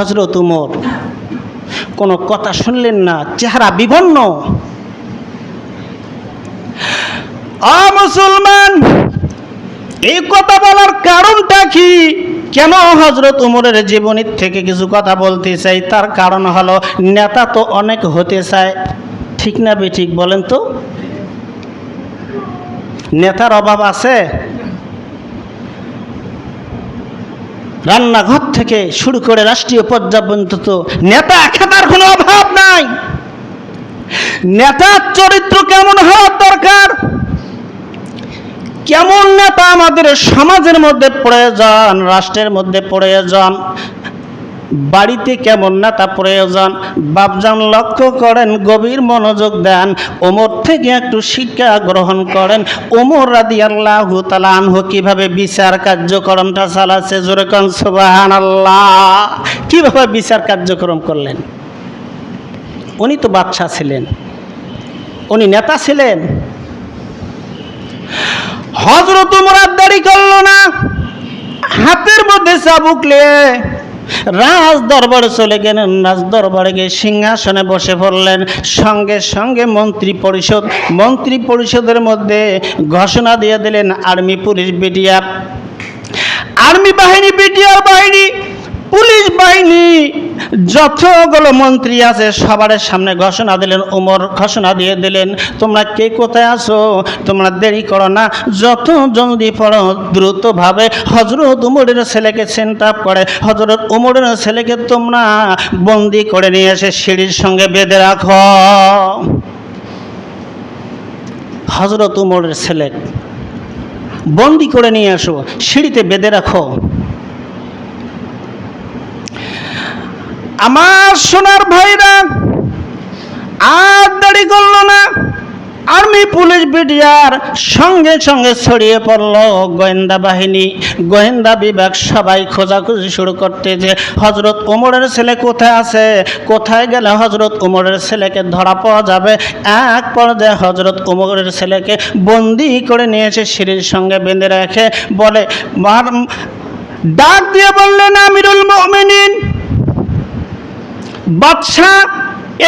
হজরত উমর। কোনো কথা শুনলেন না, চেহারা বিভন্ন। মুসলমান, এই কথা বলার কারণটা কি? কেন হজরত উমরের জীবনীর থেকে কিছু কথা বলতে চাই? তার কারণ হলো, নেতা তো অনেক হতে চায়। ঠিক না বে ঠিক বলেন তো? নেতার অভাব আছে? রান্নাঘর থেকে শুরু করে রাষ্ট্রীয় পর্যায় পর্যন্ত তো নেতা খেতার কোনো অভাব নাই। নেতার চরিত্র কেমন হওয়ার দরকার? কেমন নেতা আমাদের সমাজের মধ্যে প্রয়োজন রাষ্ট্রের মধ্যে প্রয়োজন বাড়িতে কেমন নেতা প্রয়োজন। বাপজান লক্ষ্য করেন, গভীর মনোযোগ দেন, ওমর থেকে একটু শিক্ষা গ্রহণ করেন। ওমর রাদি আল্লাহ আনহু কীভাবে বিচার কার্যক্রমটা চালাচ্ছে? জোরেকন সুবাহান আল্লাহ কীভাবে বিচার কার্যক্রম করলেন? উনি তো বাদশাহ ছিলেন। উনি নেতা ছিলেন। হজরত দাড়ি করল না। হাতের মধ্যে চাবুক নিয়ে রাজ দরবারে চলে গেলেন, রাজ দরবারে গিয়ে সিংহাসনে বসে পড়লেন। সঙ্গে সঙ্গে মন্ত্রী পরিষদ, মন্ত্রী পরিষদের মধ্যে ঘোষণা দিয়ে দিলেন, আর্মি পুলিশ, বিটিআর। আর্মি বাহিনী, বিটিআর বাহিনী পুলিশ বাহিনী, যতগুলো মন্ত্রী আছে সবার সামনে ঘোষণা দিলেন, উমর ঘোষণা দিয়ে দিলেন, তোমরা কে কোথায় আছো? তোমরা দেরি করো না। যত জলদি পড়ো, দ্রুতভাবে হজরত উমরের ছেলেকে সেন্ট আপ করে। হজরত উমরের ছেলেকে তোমরা বন্দি করে নিয়ে এসে সিঁড়ির সঙ্গে বেঁধে রাখো। হজরত উমরের ছেলে, বন্দি করে নিয়ে আসো, সিঁড়িতে বেঁধে রাখো। আমার সোনার ভাইরা, আর দেরি করল না। আর্মি পুলিশ বিডিআর সঙ্গে সঙ্গে ছড়িয়ে পড়ল। গোয়েন্দা বাহিনী, গোয়েন্দা বিভাগ সবাই খোঁজাখুঁজি শুরু করতে যে হজরত উমরের ছেলে কোথায় আছে? কোথায় গেলে হজরত উমরের ছেলেকে ধরা পাওয়া যাবে? এক পর্যায়ে হজরত উমরের ছেলেকে বন্দি করে নিয়েছে, সিঁড়ির সঙ্গে বেঁধে রেখে বলে ডাক দিয়ে বললেন, আমিরুল মমিনিন বাদশাহ,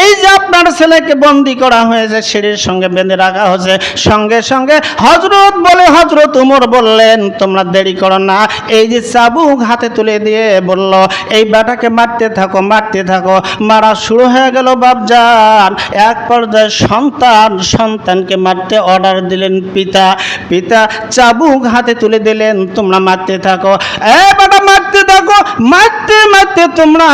এই যে আপনার ছেলেকে বন্দি করা হয়েছে, সিঁড়ির সঙ্গে বেঁধে রাখা হয়েছে, সঙ্গে সঙ্গে হজরত বলে হজরত উমর বললেন, তোমরা দেরি করো না। এই যে চাবুক হাতে তুলে দিয়ে বলল, এই বেটাকে মারতে থাকো মারতে থাকো। মারা শুরু হয়ে গেল বাপজান। এক পর্যায়ে সন্তান, সন্তানকে মারতে অর্ডার দিলেন পিতা। পিতা চাবুক হাতে তুলে দিলেন, তোমরা মারতে থাকো। এ বেটা থাকো মারতে মারতে তোমরা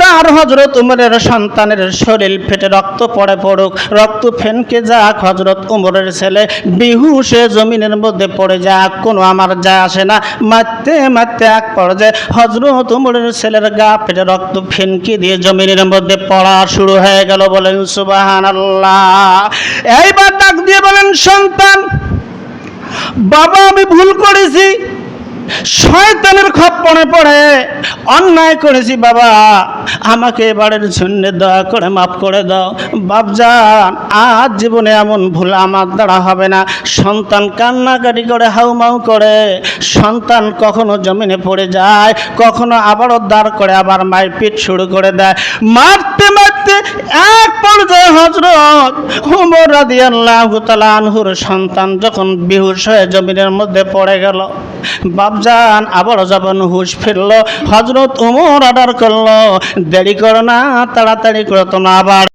তার হজরত উমরের সন্তানের শরীর ফেটে রক্ত পড়ে পড়ুক। রক্ত ফেনকে যাক হজরত উমরের ছেলে বিহুসে জমিনের মধ্যে পড়ে যাক, কোনো আমার যায় আসে না। মারতে মারতে এক পর্যায়ে হজরত উমরের ছেলের গা ফেটে রক্ত ফেনকে দিয়ে জমিনের মধ্যে পড়া শুরু হয়ে গেল বলেন সুবাহান আল্লাহ এইবার ডাক দিয়ে বলেন, সন্তান, বাবা আমি ভুল করেছি। শয়তানের খপ্পনে পড়ে, অন্যায় করেছি বাবা। আমাকে এবারের জন্য দয়া করে মাফ করে দাও। বাপজান, আজ জীবনে এমন ভুল আমার দ্বারা হবে না। সন্তান কান্নাকাটি করে, হাউমাউ করে। সন্তান কখনো জমিনে পড়ে যায়, কখনো আবারও দাঁড় করে, আবার মায়ের পিঠ শুরু করে দেয়। মারতে মারতে এক পর্যায়ে হজরত উমর রাদিয়াল্লাহু তাআলা আনহুর সন্তান যখন বেহুশ হয়ে জমিনের মধ্যে পড়ে গেল, বাপজান আবার যখন হুশ ফিরল হজরত উমর অর্ডার করল, দেরি করো না, তাড়াতাড়ি করো, তোমরা আবার